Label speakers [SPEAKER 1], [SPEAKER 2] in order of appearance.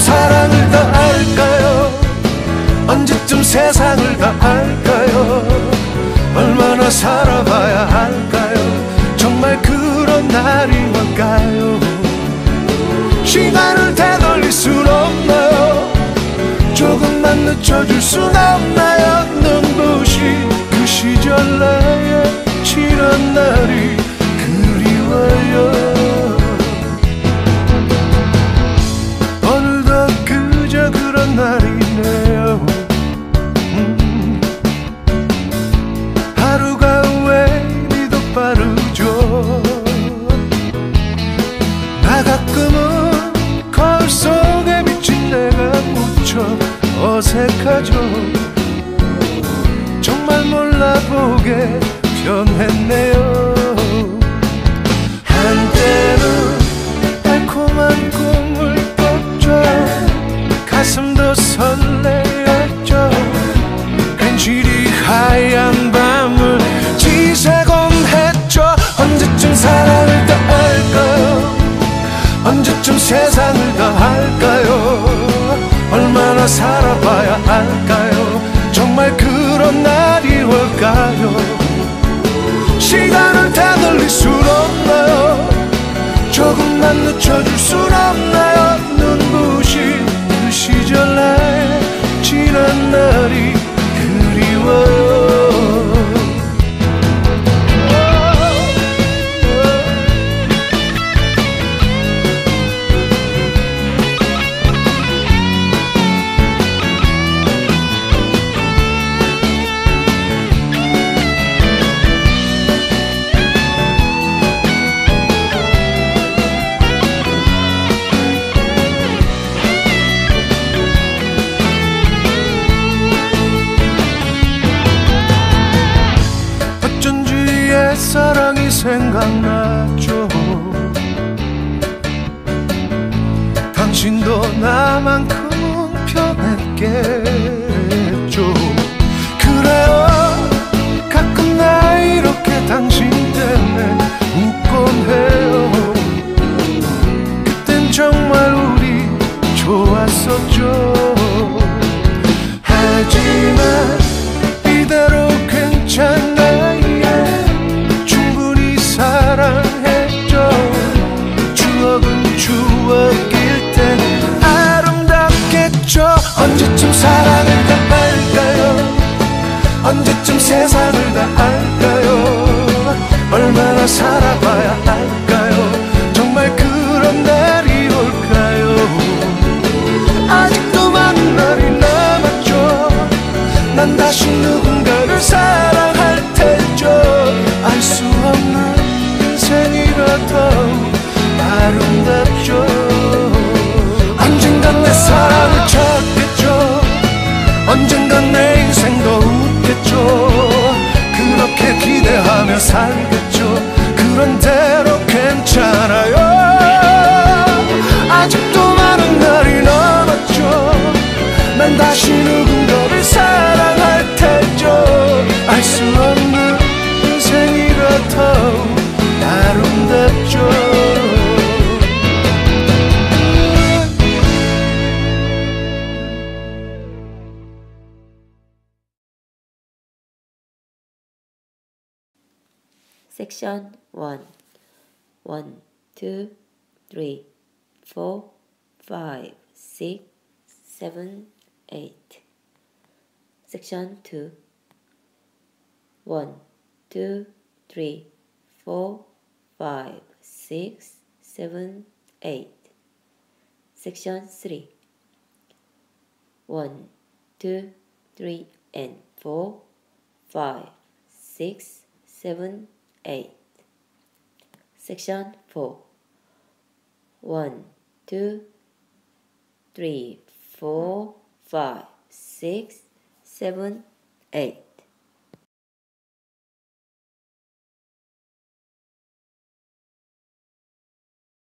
[SPEAKER 1] 사랑을 다 알까요? 언제쯤 세상을 다 알까요? 얼마나 살아봐야 할까요? 정말 그런 날이 올까요? 시간을 되돌릴 순 없나요? 조금만 늦춰줄 순 없나요? 눈부신 그 시절 나의 지난 날이 그리워요 무척 어색하죠. 정말 몰라보게 변했네요 할까요? 정말 그런 날이 올까요 생각나죠. 당신도 나만큼은 변했겠죠. 그래요. 가끔 나 이렇게 당신 때문에 웃곤 해요. 그땐 정말 우리 좋았었죠. 하지만 이대로 괜찮아 언제쯤 세상을
[SPEAKER 2] Section 1 1, 2, 3, 4, 5, 6, 7, 8 Section 2 1, 2, 3, 4, 5, 6, 7, 8 Section 3 1, 2, 3, and 4, 5, 6, 7, 8 Section 4 1, 2, 3, 4, 5, 6, 7, 8